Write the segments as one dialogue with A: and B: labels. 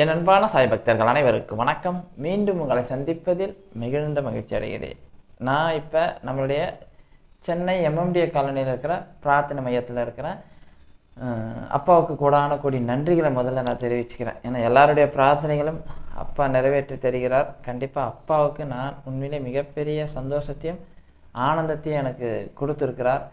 A: என் அன்பான சாய் பக்தர்கள் அனைவருக்கும் வணக்கம். மீண்டும் உங்களை சந்திப்பதில் மிகுந்த மகிழ்ச்சி அடைகிறேன். நான் இப்போ நம்மளுடைய சென்னை எம்எம்டிஏ காலனியில் இருக்கிற பிரார்த்தனை மையத்தில் இருக்கிற அப்பாவுக்கு கூடான கூடி நன்றிகளை முதல்ல நான் தெரிவிச்சுக்கிறேன். ஏன்னா எல்லாருடைய பிரார்த்தனைகளும் அப்பா நிறைவேற்றி தருகிறார். கண்டிப்பாக அப்பாவுக்கு நான் உண்மையிலே மிகப்பெரிய சந்தோஷத்தையும் ஆனந்தத்தையும் எனக்கு கொடுத்துருக்கிறார்.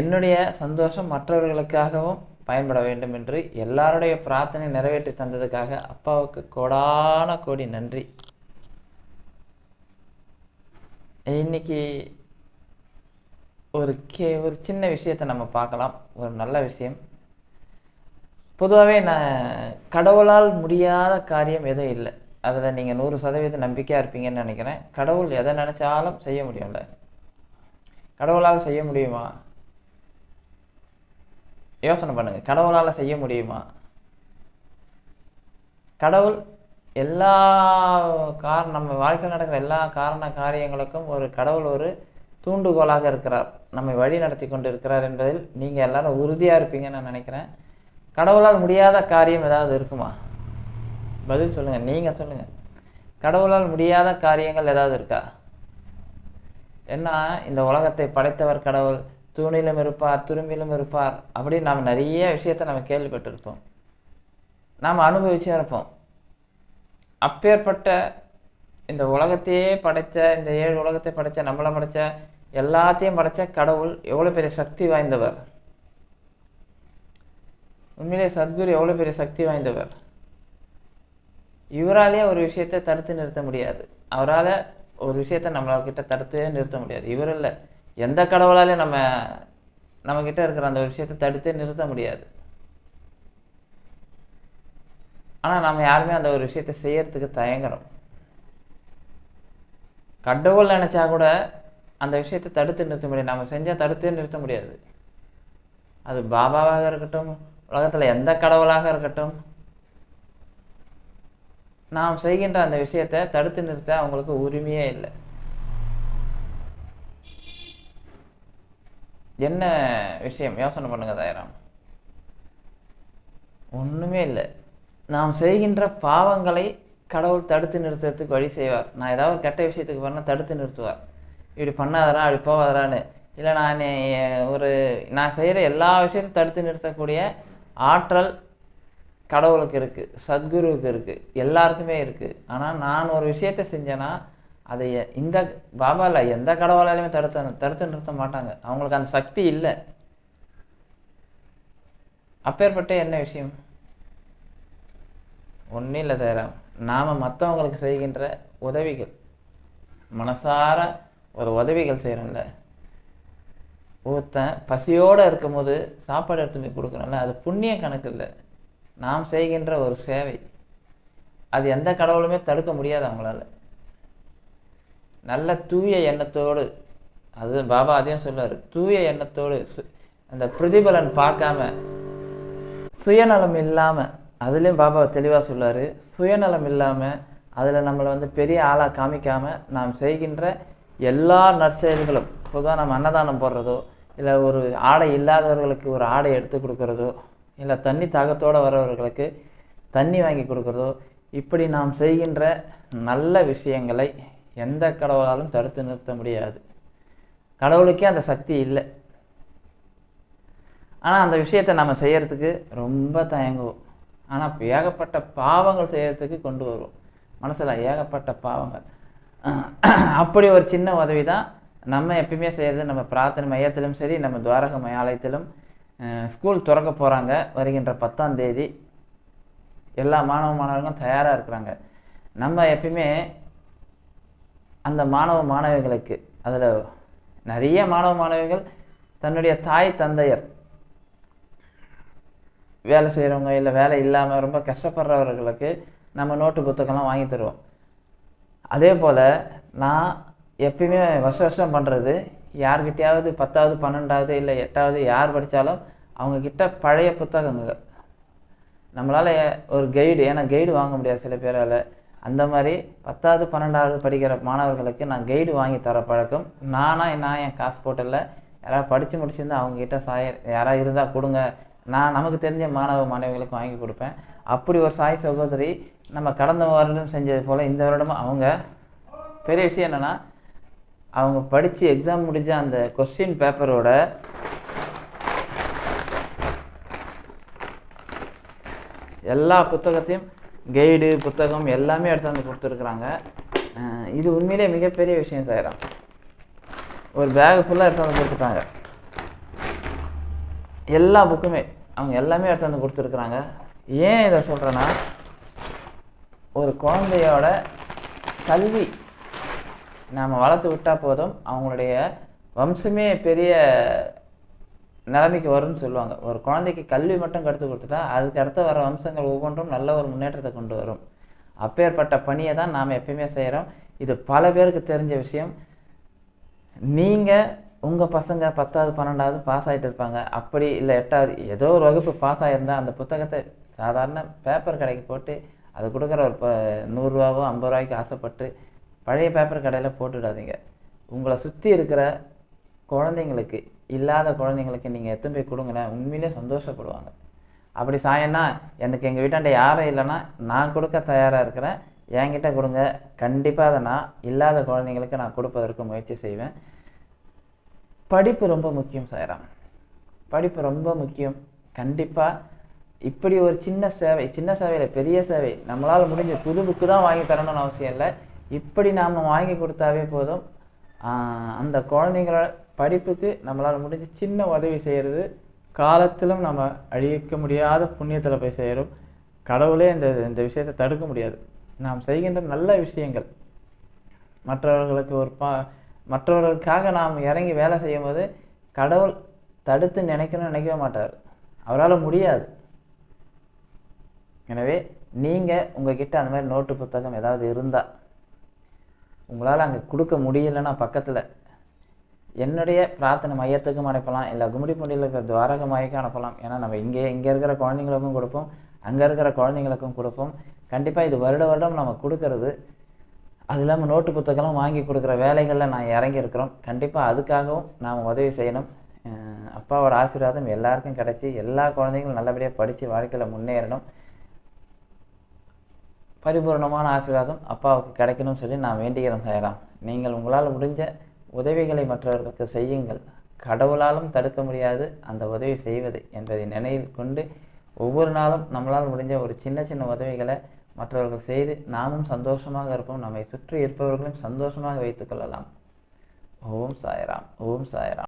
A: என்னுடைய சந்தோஷம் மற்றவர்களுக்காகவும் பயன்பட வேண்டும் என்று எல்லாருடைய பிரார்த்தனை நிறைவேற்றி தந்ததுக்காக அப்பாவுக்கு கோடான கோடி நன்றி. இன்னைக்கு ஒரு கே ஒரு சின்ன விஷயத்தை நம்ம பார்க்கலாம். ஒரு நல்ல விஷயம். பொதுவாகவே நான் கடவுளால் முடியாத காரியம் எதுவும் இல்லை. அதில் நீங்கள் நூறு சதவீதம் நம்பிக்கையாக இருப்பீங்கன்னு நினைக்கிறேன். கடவுள் எதை நினச்சாலும் செய்ய முடியும்ல. கடவுளால் செய்ய முடியுமா? யோசனை பண்ணுங்க. கடவுளால் செய்ய முடியுமா? கடவுள் எல்லா கார நம்ம வாழ்க்கையில் நடக்கிற எல்லா காரண காரியங்களுக்கும் ஒரு கடவுள் ஒரு தூண்டுகோலாக இருக்கிறார். நம்மை வழி நடத்தி கொண்டு இருக்கிறார் என்பதில் நீங்கள் எல்லாரும் உறுதியாக இருப்பீங்கன்னு நான் நினைக்கிறேன். கடவுளால் முடியாத காரியம் ஏதாவது இருக்குமா? பதில் சொல்லுங்கள் நீங்கள் சொல்லுங்கள் கடவுளால் முடியாத காரியங்கள் ஏதாவது இருக்கா? என்ன இந்த உலகத்தை படைத்தவர் கடவுள். தூணிலும் இருப்பார் துரும்பிலும் இருப்பார் அப்படின்னு நாம் நிறைய விஷயத்த நம்ம கேள்விப்பட்டிருப்போம். நாம் அனுபவிச்சே இருப்போம். அப்பேற்பட்ட இந்த உலகத்தையே படைத்த இந்த ஏழு உலகத்தை படைச்ச நம்மளை படைச்ச எல்லாத்தையும் படைச்ச கடவுள் எவ்வளோ பெரிய சக்தி வாய்ந்தவர்? உண்மையிலே சத்குரு எவ்வளோ பெரிய சக்தி வாய்ந்தவர்? இவராலேயே ஒரு விஷயத்தை தடுத்து நிறுத்த முடியாது. அவரால் ஒரு விஷயத்தை நம்மளக்கிட்ட தடுத்து நிறுத்த முடியாது. இவர் இல்லை. எந்த கடவுளாலையும் நம்ம நம்மக்கிட்ட இருக்கிற அந்த விஷயத்தை தடுத்தே நிறுத்த முடியாது. ஆனால் நம்ம யாருமே அந்த ஒரு விஷயத்தை செய்யறதுக்கு தயங்குறோம். கடவுள் நினச்சா கூட அந்த விஷயத்தை தடுத்து நிறுத்த முடியாது. நம்ம செஞ்சால் தடுத்தே நிறுத்த முடியாது. அது பாபாவாக இருக்கட்டும் உலகத்தில் எந்த கடவுளாக இருக்கட்டும் நாம் செய்கின்ற அந்த விஷயத்தை தடுத்து நிறுத்த அவங்களுக்கு உரிமையே இல்லை. என்ன விஷயம்? யோசனை பண்ணுங்க தயாராம். ஒன்றுமே இல்லை. நாம் செய்கின்ற பாவங்களை கடவுள் தடுத்து நிறுத்துறதுக்கு வழி செய்வார். நான் ஏதாவது ஒரு கெட்ட விஷயத்துக்கு பண்ணால் தடுத்து நிறுத்துவார். இப்படி பண்ணாதரா அப்படி போவாதரான்னு இல்லை நான் ஒரு நான் செய்கிற எல்லா விஷயத்தையும் தடுத்து நிறுத்தக்கூடிய ஆற்றல் கடவுளுக்கு இருக்குது சத்குருவுக்கு இருக்குது எல்லாருக்குமே இருக்குது ஆனால் நான் ஒரு விஷயத்தை செஞ்சேன்னா அதை இந்த பாபாவில் எந்த கடவுளாலையுமே தடுத்து தடுத்து நிறுத்த மாட்டாங்க. அவங்களுக்கு அந்த சக்தி இல்லை. அப்பேற்பட்ட என்ன விஷயம்? ஒன்றும் இல்லை தவிர நாம் மற்றவங்களுக்கு செய்கின்ற உதவிகள். மனசார ஒரு உதவிகள் செய்கிறோம்ல ஒருத்தன் பசியோடு இருக்கும்போது சாப்பாடு எடுத்து போய் கொடுக்குறோம்ல அது புண்ணிய கணக்கு இல்லை. நாம் செய்கின்ற ஒரு சேவை. அது எந்த கடவுளுமே தடுக்க முடியாது அவங்களால. நல்ல தூய எண்ணத்தோடு அது பாபா அதையும் சொல்லுவார் தூய எண்ணத்தோடு சு- அந்த பிரதிபலன் பார்க்காம சுயநலம் இல்லாமல் அதுலேயும் பாபா தெளிவாக சொல்லுவார் சுயநலம் இல்லாமல் அதில் நம்மளை வந்து பெரிய ஆளாக காமிக்காமல் நாம் செய்கின்ற எல்லா நற்செயல்களும் பொதுவாக நம்ம அன்னதானம் போடுறதோ இல்லை ஒரு ஆடை இல்லாதவர்களுக்கு ஒரு ஆடை எடுத்து கொடுக்குறதோ இல்லை தண்ணி தாகத்தோடு வரவர்களுக்கு தண்ணி வாங்கி கொடுக்குறதோ இப்படி நாம் செய்கின்ற நல்ல விஷயங்களை எந்த கடவுளாலும் தடுத்து நிறுத்த முடியாது. கடவுளுக்கே அந்த சக்தி இல்லை. ஆனால் அந்த விஷயத்தை நம்ம செய்கிறதுக்கு ரொம்ப தயங்குவோம். ஆனால் ஏகப்பட்ட பாவங்கள் செய்கிறதுக்கு கொண்டு வருவோம். மனசில் ஏகப்பட்ட பாவங்கள். அப்படி ஒரு சின்ன உதவி தான் நம்ம எப்பயுமே செய்கிறது நம்ம பிரார்த்தனை மையத்திலும் சரி நம்ம துவாரக மயாலயத்திலும் ஸ்கூல் திறக்க போகிறாங்க வருகின்ற பத்தாம் தேதி. எல்லா மாணவ மாணவர்களும் தயாராக இருக்கிறாங்க. நம்ம எப்பயுமே அந்த மாணவ மாணவிகளுக்கு அதில் நிறைய மாணவ மாணவிகள் தன்னுடைய தாய் தந்தையர் வேலை செய்கிறவங்க இல்லை வேலை இல்லாமல் ரொம்ப கஷ்டப்படுறவர்களுக்கு நம்ம நோட்டு புத்தகம்லாம் வாங்கி தருவோம். அதே போல் நான் எப்பயுமே வருஷம் வருஷம் பண்ணுறது யார்கிட்டையாவது பத்தாவது பன்னெண்டாவது இல்லை எட்டாவது யார் படித்தாலும் அவங்கக்கிட்ட பழைய புத்தகங்கள். நம்மளால் ஒரு கைடு ஏன்னா கைடு வாங்க முடியாது சில பேரால். அந்த மாதிரி பத்தாவது பன்னெண்டாவது படிக்கிற மாணவர்களுக்கு நான் கைடு வாங்கி தர பழக்கம். நானாக நான் என் காசு போட்டல யாராவது படித்து முடிச்சிருந்தா அவங்ககிட்ட சாய யாராவது இருந்தால் கொடுங்க. நான் நமக்கு தெரிஞ்ச மாணவ மாணவிகளுக்கு வாங்கி கொடுப்பேன். அப்படி ஒரு சாய் சகோதரி நம்ம கடந்த வருடம் செஞ்சது போல் இந்த வருடமும் அவங்க. பெரிய விஷயம் என்னென்னா அவங்க படித்து எக்ஸாம் முடிஞ்ச அந்த கொஸ்டின் பேப்பரோட எல்லா புத்தகத்தையும் கைடு புத்தகம் எல்லாமே எடுத்து வந்து கொடுத்துருக்குறாங்க. இது உண்மையிலே மிகப்பெரிய விஷயம் சார் ஒரு பேக் ஃபுல்லாக எடுத்து வந்து கொடுத்துட்டாங்க. எல்லா புக்குமே அவங்க எல்லாமே எடுத்து வந்து கொடுத்துருக்குறாங்க. ஏன் இதை சொல்கிறேன்னா ஒரு குழந்தையோட கல்வி நாம் வளர்த்து விட்டால் போதும் அவங்களுடைய வம்சமே பெரிய நிலைமைக்கு வரும்னு சொல்லுவாங்க. ஒரு குழந்தைக்கு கல்வி மட்டும் கற்றுக் கொடுத்துட்டா அதுக்கு அடுத்து வர வம்சங்கள் ஒவ்வொன்றும் நல்ல ஒரு முன்னேற்றத்தை கொண்டு வரும். அப்பேற்பட்ட பணியை தான் நாம் எப்பயுமே செய்கிறோம் இது பல பேருக்கு தெரிஞ்ச விஷயம். நீங்கள் உங்கள் பசங்க பத்தாவது பன்னெண்டாவது பாஸ் ஆகிட்டு இருப்பாங்க. அப்படி இல்லை எட்டாவது ஏதோ ஒரு வகுப்பு பாஸ் ஆகியிருந்தால் அந்த புத்தகத்தை சாதாரண பேப்பர் கடைக்கு போட்டு அது கொடுக்குற ஒரு ப நூறுரூவாவோ ஐம்பது ரூபாய்க்கு ஆசைப்பட்டு பழைய பேப்பர் கடையில் போட்டுடாதீங்க. உங்களை சுற்றி இருக்கிற குழந்தைங்களுக்கு இல்லாத குழந்தைங்களுக்கு நீங்கள் எத்தனை போய் கொடுங்களேன். உண்மையிலே சந்தோஷப்படுவாங்க. அப்படி சாயன்னா எனக்கு எங்கள் வீட்டாண்ட யாரும் இல்லைன்னா நான் கொடுக்க தயாராக இருக்கிறேன். என்கிட்ட கொடுங்க. கண்டிப்பாக அதை நான் இல்லாத குழந்தைங்களுக்கு நான் கொடுப்பதற்கு முயற்சி செய்வேன். படிப்பு ரொம்ப முக்கியம் சாயராம். படிப்பு ரொம்ப முக்கியம். கண்டிப்பாக இப்படி ஒரு சின்ன சேவை சின்ன சேவையில் பெரிய சேவை நம்மளால் முடிஞ்ச புது புக்கு தான் வாங்கி தரணும்னு அவசியம் இல்லை. இப்படி நாம் வாங்கி கொடுத்தாவே போதும். அந்த குழந்தைங்களோட படிப்புக்கு நம்மளால் முடிஞ்ச சின்ன உதவி செய்கிறது காலத்திலும் நம்ம அழிக்க முடியாத புண்ணியத்தில் போய் செய்கிறோம் கடவுளே இந்த இந்த விஷயத்தை தடுக்க முடியாது. நாம் செய்கின்ற நல்ல விஷயங்கள். மற்றவர்களுக்கு ஒரு பா மற்றவர்களுக்காக நாம் இறங்கி வேலை செய்யும்போது கடவுள் தடுத்து நினைக்கணும்னு நினைக்கவே மாட்டார். அவரால் முடியாது. எனவே நீங்கள் உங்ககிட்ட அந்த மாதிரி நோட்டு புத்தகம் ஏதாவது இருந்தால் உங்களால் அங்கே கொடுக்க முடியலன்னா பக்கத்தில் என்னுடைய பிரார்த்தனை மையத்துக்கும் அனுப்பலாம் இல்லை கும்மிடிப்பூண்டியில் இருக்கிற துவாரக மையக்கும் அனுப்பலாம். ஏன்னா நம்ம இங்கே இங்கே இருக்கிற குழந்தைங்களுக்கும் கொடுப்போம் அங்கே இருக்கிற குழந்தைங்களுக்கும் கொடுப்போம். கண்டிப்பாக இது வருட வருடம் நம்ம கொடுக்கறது. அது இல்லாமல் நோட்டு புத்தகம்லாம் வாங்கி கொடுக்குற வேலைகளில் நான் இறங்கியிருக்கிறோம் கண்டிப்பாக அதுக்காகவும் நாம் உதவி செய்யணும். அப்பாவோட ஆசீர்வாதம் எல்லாருக்கும் கிடச்சி எல்லா குழந்தைங்களும் நல்லபடியாக படித்து வாழ்க்கையில் முன்னேறணும். பரிபூர்ணமான ஆசீர்வாதம் அப்பாவுக்கு கிடைக்கணும்னு சொல்லி நான் வேண்டிக்கிறேன் சாயராம். நீங்கள் உங்களால் முடிஞ்ச உதவிகளை மற்றவர்களுக்கு செய்யுங்கள். கடவுளாலும் தடுக்க முடியாது. அந்த உதவி செய்வது என்பதை நினைவில் கொண்டு ஒவ்வொரு நாளும் நம்மளால் முடிஞ்ச ஒரு சின்ன சின்ன உதவிகளை மற்றவர்கள் செய்து நாமும் சந்தோஷமாக இருப்போம். நம்மை சுற்றி இருப்பவர்களையும் சந்தோஷமாக வைத்துக்கொள்ளலாம் ஓம் சாய்ராம். ஓம் சாய்ராம்.